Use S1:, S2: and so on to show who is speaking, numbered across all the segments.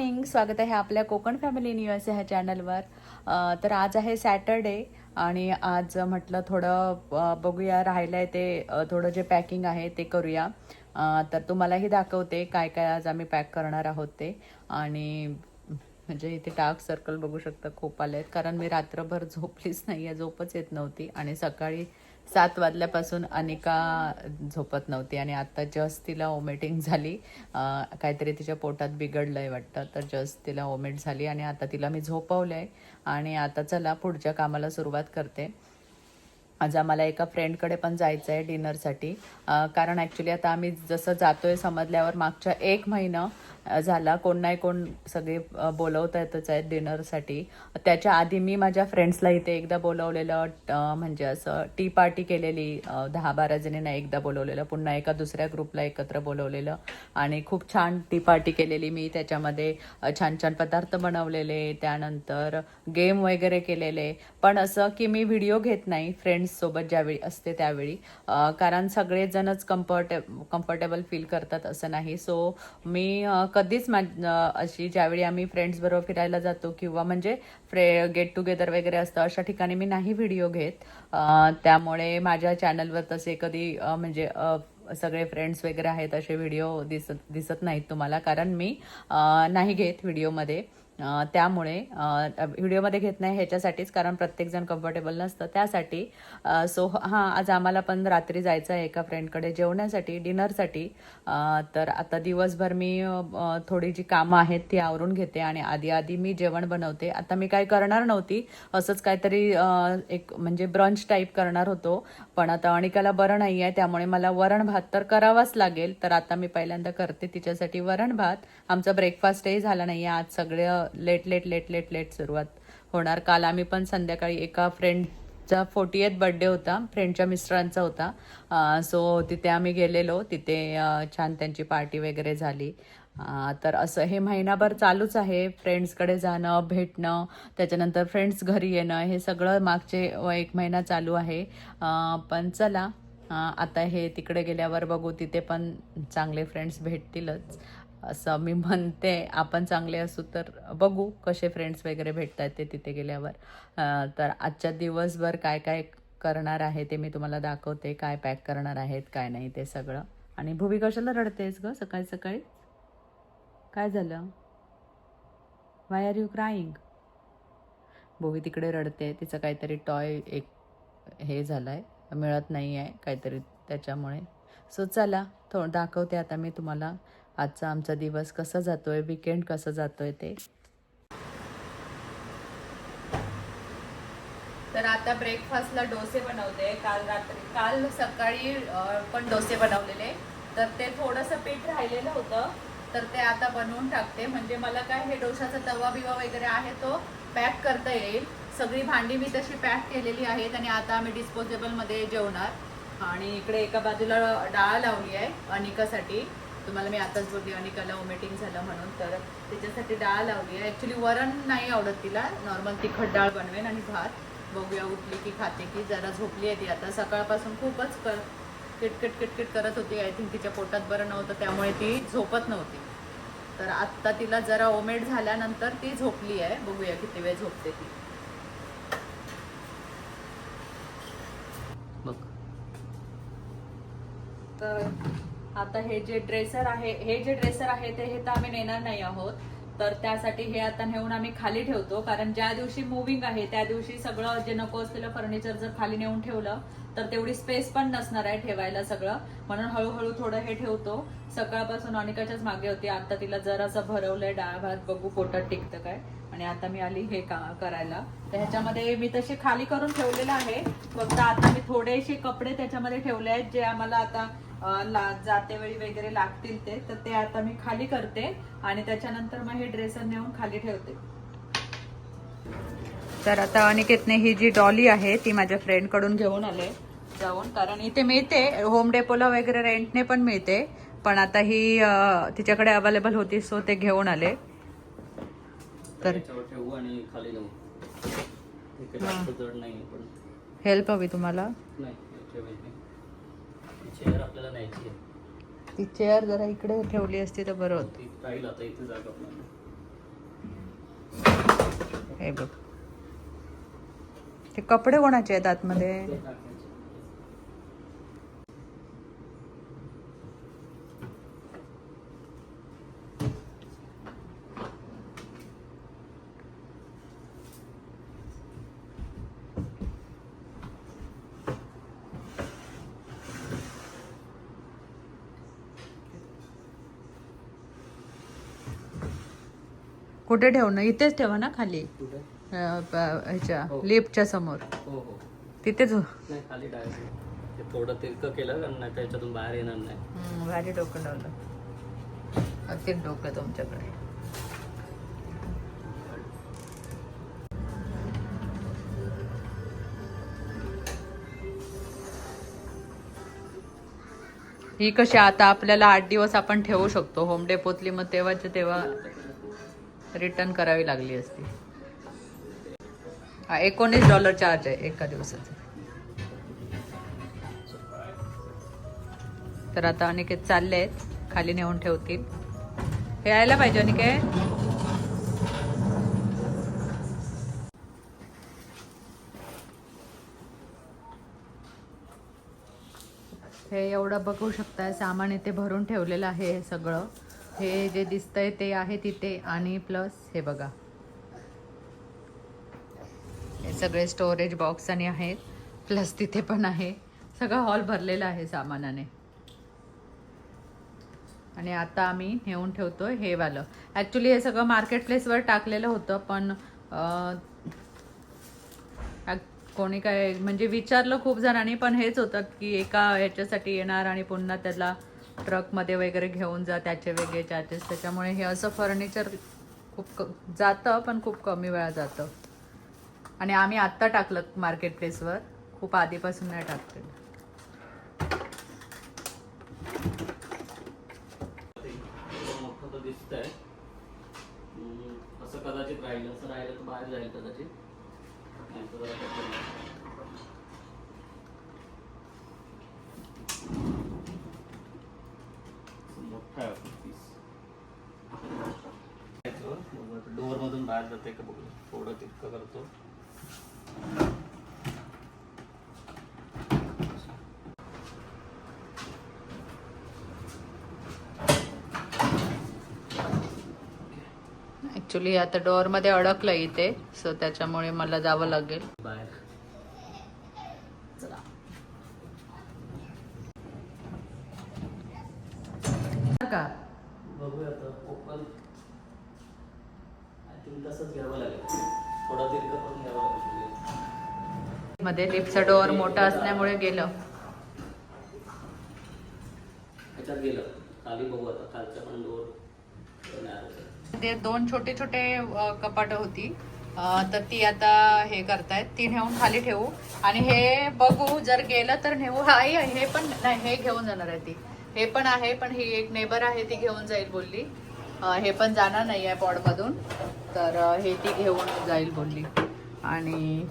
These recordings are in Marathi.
S1: मॉर्निंग स्वागत आहे आपल्या कोकण फॅमिली न्यूज ह्या चॅनलवर तर आज आहे सॅटरडे आणि आज म्हटलं थोडं बघूया राहिलं आहे ते थोडं जे पॅकिंग आहे ते करूया. तर तुम्हालाही दाखवते काय काय आज आम्ही पॅक करणार आहोत ते. आणि म्हणजे इथे डार्क सर्कल बघू शकता खूप आले आहेत कारण मी रात्रभर झोपलीच नाही आहे झोपच येत नव्हती. आणि सकाळी सात वाजल्यापासून अनिका झोपत नव्हती आणि आता जस्ट तिला ओमेटिंग झाली. काहीतरी तिच्या पोटात बिघडलं आहे वाटतं तर जस्ट तिला ओमेट झाली आणि आता तिला मी झोपवलं आहे आणि आता चला पुढच्या कामाला सुरुवात करते. आज आम्हाला एका फ्रेंडकडे पण जायचं आहे डिनरसाठी कारण ॲक्च्युली आता आम्ही जसं जातो आहे समजल्यावर मागच्या एक महिना झाला. कोण नाही कोण सगळे बोलवता येतच आहेत डिनरसाठी. त्याच्या आधी मी माझ्या फ्रेंड्सला इथे एकदा बोलवलेलं म्हणजे असं टी पार्टी केलेली दहा बारा जणींना एकदा बोलवलेलं पुन्हा एका दुसऱ्या ग्रुपला एकत्र बोलवलेलं आणि खूप छान टी पार्टी केलेली मी. त्याच्यामध्ये छान छान पदार्थ बनवलेले त्यानंतर गेम वगैरे केलेले. पण असं की मी व्हिडिओ घेत नाही फ्रेंड्ससोबत ज्यावेळी असते त्यावेळी. कारण सगळेजणच कम्फर्टे कम्फर्टेबल फील करतात असं नाही. सो मी कधीच मा अशी ज्यावेळी आम्ही फ्रेंड्स बरोबर फिरायला जातो किंवा म्हणजे फ्रे गेट टुगेदर वगैरे असतं अशा ठिकाणी मी नाही व्हिडिओ घेत. त्यामुळे माझ्या चॅनलवर तसे कधी म्हणजे सगळे फ्रेंड्स वगैरे आहेत असे व्हिडिओ दिसत दिसत नाहीत तुम्हाला. कारण मी नाही घेत व्हिडिओमध्ये त्यामुळे व्हिडिओमध्ये घेत नाही ह्याच्यासाठीच कारण प्रत्येकजण कम्फर्टेबल नसतं. त्यासाठी सो हां आज आम्हाला पण रात्री जायचं आहे एका फ्रेंडकडे जेवण्यासाठी डिनरसाठी तर आता दिवसभर मी थोडी जी कामं आहेत ती आवरून घेते आणि आधी आधी मी जेवण बनवते. आता मी काय करणार नव्हती. असंच काहीतरी एक म्हणजे ब्रंच टाईप करणार होतो. पण आता अनिकाला बरं नाही आहे त्यामुळे मला वरण भात तर करावाच लागेल. तर आता मी पहिल्यांदा करते तिच्यासाठी वरण भात. आमचा ब्रेकफास्टही झाला नाही आहे आज सगळं late late late late late सुरुवात होणार. काल आम्ही पण संध्याकाळी एका फ्रेंडचा फोर्टी एथ बर्थडे होता. फ्रेंडच्या मिस्टरांचा होता. सो तिथे आम्ही गेलेलो. तिथे छान त्यांची पार्टी वगैरे झाली. तर असं हे महिनाभर चालूच आहे. फ्रेंड्सकडे जाणं भेटणं त्याच्यानंतर फ्रेंड्स घरी येणं हे सगळं मागचे एक महिना चालू आहे. पण चला आता हे तिकडे गेल्यावर बघू. तिथे पण चांगले फ्रेंड्स भेटतीलच. असं मी म्हणते आपण चांगले असू तर बघू कसे फ्रेंड्स वगैरे भेटत आहेत ते तिथे गेल्यावर. तर आजच्या दिवसभर काय काय करणार आहे ते मी तुम्हाला दाखवते काय पॅक करणार आहेत काय नाही ते सगळं. आणि भुवी कशाला रडतेस ग सकाळी सकाळी? काय झालं? Why are you crying Bhuvi तिकडे रडते तिचं काहीतरी टॉय एक हे झालं आहे मिळत नाही आहे काहीतरी त्याच्यामुळे. सो चला थो दाखवते आता मी तुम्हाला. आजचा आमचा दिवस कसा जातोय विकेंड कसं जातोय ते. तर आता ब्रेकफास्टला डोसे बनवते. काल रात्री काल सकाळी पण डोसे बनवलेले. तर ते थोडंसं पीठ राहिलेलं होतं. तर ते आता बनवून टाकते. म्हणजे मला काय हे डोशाचा तवा बिवा वगैरे आहे तो पॅक करता येईल. सगळी भांडी मी तशी पॅक केलेली आहेत आणि आता आम्ही डिस्पोजेबलमध्ये जेवणार. आणि इकडे एका बाजूला डाळ लावली आहे अनिकासाठी. तुम्हाला मी आताच बोलली अनिकाला ओमेटिंग झालं म्हणून तर त्याच्यासाठी डाळ लावली आहे. ॲक्च्युली वरण नाही आवडत तिला. नॉर्मल तिखट डाळ बनवेन आणि भात. बघूया उठली की खाते की. जरा झोपली आहे ती आता. सकाळपासून खूपच कर किटकिट किटकिट करत होती. आय थिंक तिच्या पोटात बरं नव्हतं त्यामुळे ती झोपत नव्हती. तर आत्ता तिला जरा ओमेट झाल्यानंतर ती झोपली आहे. बघूया किती वेळ झोपते ती.
S2: बघ.
S1: तर आता हे जे ड्रेसर आहे हे जे ड्रेसर आहे ते हे तर आम्ही नेणार नाही आहोत. तर त्यासाठी हे आता नेऊन आम्ही खाली ठेवतो. कारण ज्या दिवशी मुव्हिंग आहे त्या दिवशी सगळं जे नको असलेलं फर्निचर जर खाली नेऊन ठेवलं तर तेवढी स्पेस पण नसणार आहे ठेवायला सगळं. म्हणून हळूहळू थोडं हे ठेवतो. सकाळपासून अनिकाच्याच मागे होती. आता तिला जरासं भरवलंय. डाळ भात बघू पोटात टिकतं काय. आणि आता मी आली हे का करायला. तर ह्याच्यामध्ये मी तसे खाली करून ठेवलेलं आहे. फक्त आता मी थोडेसे कपडे त्याच्यामध्ये ठेवले आहेत जे आम्हाला आता अं, ला- जाते वेळी वगैरे लागतील ते तर ते आता मी खाली करते आणि त्याच्यानंतर मग हे ड्रेसर नेऊन खाली ठेवते. तर आता अनिकेतने ही जी डॉली आहे ती माझ्या फ्रेंडकडून घेऊन आले जाऊन. कारण इथे मिळते होम डेपोला वगैरे रेंटने पण मिळते पण आता ही तिच्याकडे अवेलेबल होती सो ते घेऊन आले. तर
S2: त्याच्यावर ठेवू आणि खाली लावू ते काही जास्त जड नाही पण
S1: हेल्प हवी तुम्हाला? ती चेअर जरा इकडे ठेवली असती तर बरं होत. हे बघ. ते कपडे कोणाचे आहेत आतमध्ये? कुठे ठेवणं? इथेच ठेवा ना खाली.
S2: कुठे?
S1: अं, प- ह्याच्या
S2: हो.
S1: लिफ्टच्या समोर.
S2: हो हो.
S1: तिथेच. हो.
S2: नाही खाली डायरेक्ट ते थोडं तिरकं केलं कारण नाही त्याच्यातून बाहेर येणार नाही.
S1: हम्म, भारी डोकं लावलं. अति डोकं तुमच्याकडे. ही कशी आता आपल्याला आठ दिवस आपण ठेवू शकतो? होम डेपोतली मग तेव्हाच्या तेव्हा रिटर्न करावी लागली असती. हा एकोणीस डॉलर चार्ज आहे एका दिवसाचा. तर आता अनिकेत चालले आहेत खाली नेऊन ठेवतील. हे यायला पाहिजे अनिकेत. हे एवढं बघू शकताय सामान इथे भरून ठेवलेलं आहे हे सगळं. हे जे दिसतंय ते आहे तिथे आणि प्लस हे बघा. हे सगळे स्टोरेज बॉक्स आणि आहेत. प्लस तिथे पण आहे. सगळं हॉल भरलेला आहे सामानाने. आणि आता आम्ही नेऊन ठेवतो हे वालं. ॲक्च्युली हे सगळं मार्केट प्लेसवर टाकलेलं होतं पण कोणी काय म्हणजे विचारलं खूप जणांनी पण हेच होतं की एका ह्याच्यासाठी येणार आणि पुन्हा त्याला ट्रकमध्ये वगैरे घेऊन जा त्याचे वेगळे चार्जेस त्याच्यामुळे हे असं फर्निचर खूप क जातं पण खूप कमी वेळा जातं. आणि आम्ही आत्ता टाकलं मार्केट प्लेसवर खूप आधीपासून नाही
S2: टाकते असं कदाचित राहिलं. असं राहिलं तर बाहेर जाईल कदाचित नाही तर जरा त्याचं नाही. असं मोठा आहे पीस डोअर मधून बाहेर जाते का बघू. थोडं तितकं करतो.
S1: ॲक्च्युली आता डोअरमध्ये अडकलं इथे सो त्याच्यामुळे मला जावं लागेल.
S2: बाहेर.
S1: का
S2: बघूया ओपन. आय थिंक तसंच घ्यावं लागेल. थोडं दीर्घ करून घ्यावं लागेल.
S1: मध्ये लिफ्टचा डोअर मोठा असल्यामुळे गेलं.
S2: ह्याच्यात गेलं. खाली बघू आता खालच्या पण डोर
S1: ते दोन छोटे छोटे कपाट होती. तर ती आता हे करतायत. ती नेऊन खाली ठेवू. आणि हे बघू जर गेलं तर नेऊ. आई हे पण नाही हे घेऊन जाणार आहे ती. हे पण आहे पण ही एक नेबर आहे ती घेऊन जाईल बोलली. हे पण जाणार नाही आहे पॉडमधून. तर हे ती घेऊन जाईल बोलली. आणि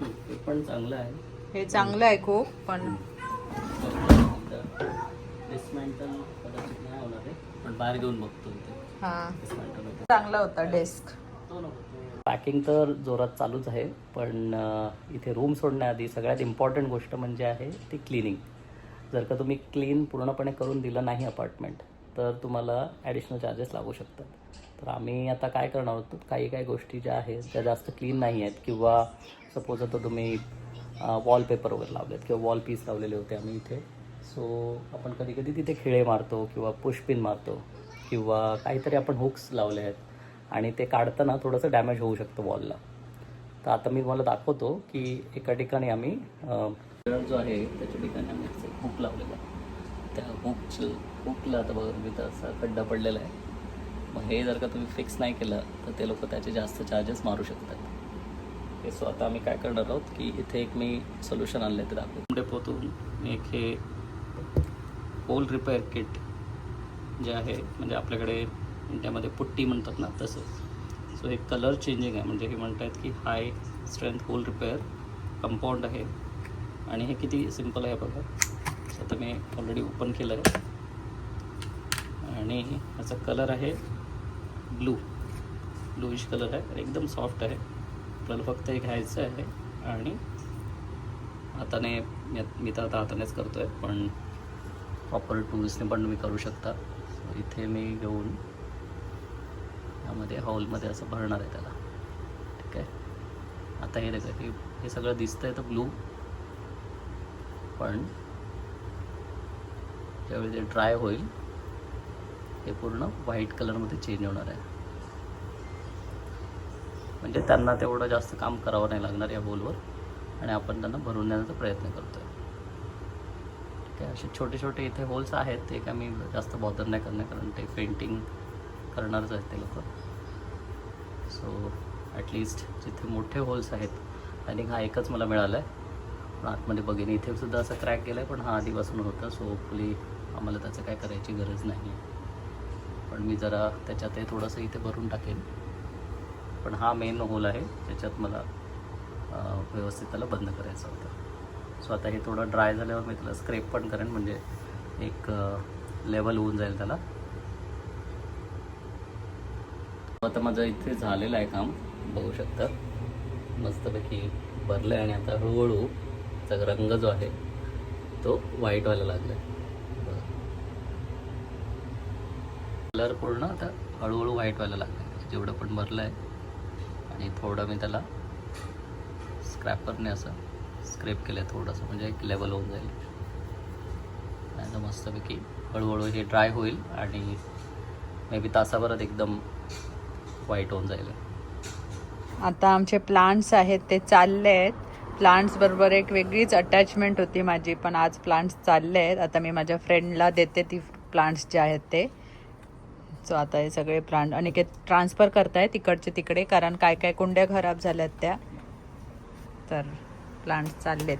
S2: हे पण चांगलं आहे.
S1: हे चांगलं आहे खूप पण
S2: बाहेर घेऊन बघतो
S1: हा. चांगला होता डेस्क
S2: पॅकिंग तर जोरात चालूच आहे पण इथे रूम सोडण्याआधी सगळ्यात इम्पॉर्टंट गोष्ट म्हणजे आहे ती क्लिनिंग जर का तुम्ही क्लीन पूर्णपणे करून दिलं नाही अपार्टमेंट तर तुम्हाला ॲडिशनल चार्जेस लागू शकतात. तर आम्ही आता काय करणार होतो काही काही गोष्टी ज्या आहेत ज्या जास्त क्लीन नाही आहेत किंवा सपोज आता तुम्ही वॉलपेपर वगैरे लावलेत किंवा वॉल पीस लावलेले होते आम्ही इथे. सो आपण कधी कधी तिथे खिळे मारतो किंवा पुष्पिन मारतो किंवा काहीतरी आपण हुक्स लावले आहेत आणि ते काढताना थोडंसं डॅमेज होऊ शकतं वॉलला तर आता मी तुम्हाला दाखवतो की एका ठिकाणी आम्ही जो आहे त्याच्या ठिकाणी आम्ही हुक लावलेला आहे. त्या हुकचं हुकला आता बघा तुम्ही तर असा खड्डा पडलेला आहे. मग हे जर का तुम्ही फिक्स नाही केलं तर ते लोक त्याचे जास्त चार्जेस मारू शकतात. हे सो आता आम्ही काय करणार आहोत की इथे एक मी सोल्युशन आणलं आहे ते दाखवतो. डेपोतून मी एक हे होल रिपेअर किट जे आहे म्हणजे आपल्याकडे इंडियामध्ये पुट्टी म्हणतात ना तसं. सो हे कलर चेंजिंग आहे म्हणजे हे म्हणत आहेत की high strength hole repair compound आहे. आणि हे किती सिंपल आहे बघा. आता मी ऑलरेडी ओपन केलं आहे आणि ह्याचा कलर आहे ब्लू ब्लूइश कलर आहे. एकदम सॉफ्ट आहे. आपल्याला फक्त हे घ्यायचं आहे. आणि हाताने मी मी तर आता हातानेच करतो आहे पण प्रॉपर टूल्सने पण तुम्ही करू शकता. इथे मी घेऊन यामध्ये हॉलमध्ये असं भरणार आहे त्याला. ठीक आहे? आता हे त्याचं की हे सगळं दिसतं आहे तर ब्लू पण त्यावेळी ते ड्राय होईल हे पूर्ण व्हाईट कलरमध्ये चेंज होणार आहे. म्हणजे त्यांना तेवढं जास्त काम करावं नाही लागणार या बोलवर आणि आपण त्यांना भरून देण्याचा प्रयत्न करतो आहे ठीक आहे असे छोटे छोटे इथे होल्स आहेत ते काय मी जास्त बॉदर नाही करणार कारण ते पेंटिंग करणारच आहेत ते लोक. सो ॲटलिस्ट जिथे मोठे होल्स आहेत आणि हा एकच मला मिळाला आहे पण आतमध्ये बघेन इथे सुद्धा असं क्रॅक गेला आहे पण हा आधीपासून होता सो होपफुली आम्हाला त्याचं काय करायची गरज नाही पण मी जरा त्याच्यात हे थोडंसं इथे भरून टाकेन. पण हा मेन होल आहे ज्याच्यात मला व्यवस्थित त्याला बंद करायचं होतं. सो आता हे थोडं ड्राय झाल्यावर मी त्याला स्क्रेप पण करेन म्हणजे एक लेवल होऊन जाईल त्याला. आता माझं इथे झालेलं आहे काम बघू शकता. मस्तपैकी भरलं आहे आणि आता हळूहळू त्याचा रंग जो आहे तो व्हाईट व्हायला लागला आहे कलर पूर्ण आता हळूहळू व्हाईट व्हायला लागला जेवढं पण भरलं आहे आणि थोडं मी त्याला स्क्रॅपरने असं स्क्रेप केलं आहे थोडंसं म्हणजे एक लेवल होऊन जाईल. आणि तर मस्तपैकी हळूहळू हे ड्राय होईल आणि मे बी तासाभरात एकदम व्हाईट होऊन जाईल.
S1: आता आमचे प्लांट्स आहेत ते चालले आहेत प्लांट्स बरोबर एक वेगळीच अटॅचमेंट होती माझी पण आज प्लांट्स चालले आहेत आता मी माझ्या फ्रेंडला देते ती प्लांट्स जे आहेत ते. सो आता हे सगळे प्लांट आणि ते ट्रान्सफर करताय तिकडचे तिकडे कारण काय काय कुंड्या खराब झाल्यात त्या. तर प्लांट चाललेत.